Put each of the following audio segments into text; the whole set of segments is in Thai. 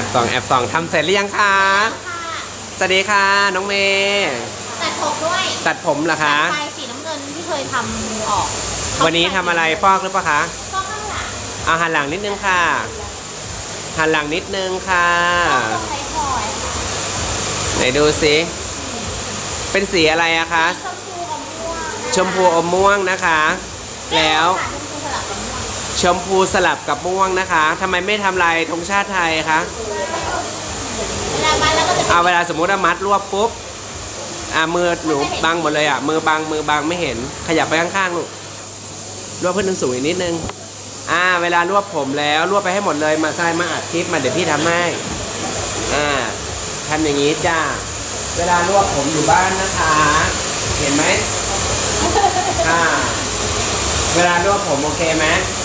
อบส่องแอบส่องทำเสร็จหรือยังคะค่ะสวัสดีค่ะน้องเมย์ตัดผมด้วยตัดผมเหรอคะตัดไฟสีน้ำเงินที่เคยทำออก วันนี้ทำอะไรฟอกหรือเปล่าคะก็ข้างหลังเอาหันหลังนิดนึงค่ะหันหลังนิดนึงค่ะตรงไทยทอยค่ะไหนดูสิเป็นสีอะไรอะคะชมพูกับม่วงนะคะชมพูอมม่วงนะคะ แล้ว ชมพูสลับกับม่วงชมพูสลับกับม่วงนะคะทำไมไม่ทำลายธงชาติไทยคะเวลามาแล้วก็จะเอาเวลาสมมุติว่ามัดรวบปุ๊บอ่ามือหนูบังหมดเลยอะมือบังมือบังไม่เห็น ขยับไปข้างๆลูกรวบเพื่อนสูงอีกนิดนึงอ่า เวลารวบผมแล้วรวบไปให้หมดเลยมาใส่มาอัดคลิปมาเดี๋ยวพี่ทำให้อ่าทำอย่างนี้จ้าเวลารวบผมอยู่บ้านนะคะ เห็นไหมอ่าเวลารวบผมโอเคไหมเออค่ะ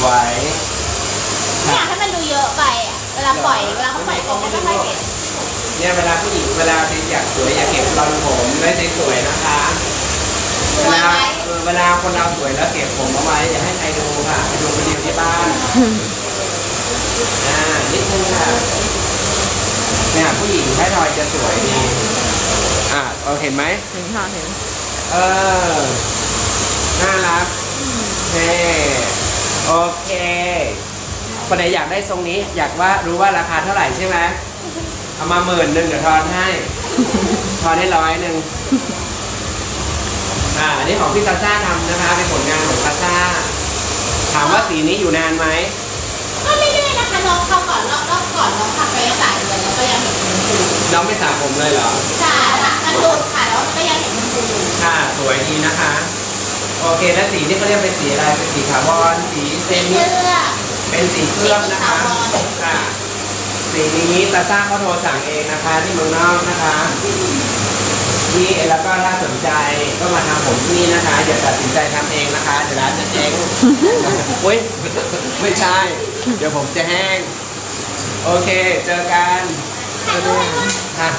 สวยไม่อยากให้มันดูเยอะไปอะเวลาปล่อยเวลาเขาปล่อยผมก็ไม่ค่อยเห็นเนี่ยเวลาผู้หญิงเวลาอยากสวยอยากเก็บรอนผมได้สวยๆนะคะสเววยลาไหมเออเวลาคนเราสวยแล้วเก็บผมเอาไว้อย่าให้ใครดูค่ะไปดูคนเดียวที่บ้านอ่านิดนึงค่ะเนี่ยผู้หญิงให้ทอยจะสวยดีอ่าเออเห็นไหม เห็นค่ะเห็น เออ น่ารักเท่ โอเคคนไหนอยากได้ทรงนี้ อยากว่ารู้ว่าราคาเท่าไหร่ใช่ไหมเอามาหมื่นหนึ่งเดี๋ยวทอนให้ ทอนให้ร้อยหนึ่งอ่าอันนี้ของพี่ซาซ่าทำนะคะเป็นผลงานของซาซ่าถามว่าสีนี้อยู่นานไหมก็เรื่อยๆนะคะน้องเข้าก่อนรอบรอบก่อนน้องทำไปตั้งหลายเดือนแล้วก็ยังเห็นมันอยู่น้องไม่สระผมเลยเหรอ ใช่ค่ะมันหลุดค่ะแล้วมันก็ยังเห็นมันอยู่ค่ะสวยดีนะคะ โอเคแล้วสีนี่เขาเรียกเป็นสีอะไรเป็นสีคาร์บอนสีเซเสื้มิอเป็นสีเคลือบนะคะค่ะสีนี้ตาซ่าเขาโทรสั่งเองนะคะ ที่เมืองนอกนะคะที่แล้วก็ถ้าสนใจก็มาทำผมที่นี่นะคะอย่าตัดสินใจทำเองนะคะเดี๋ยวร้านจะเจ๊งอุ้ยไม่ใช่ เดี๋ยวผมจะแห้ง โอเค เจอกันถ่ายรูปให้ด้วยค่ะ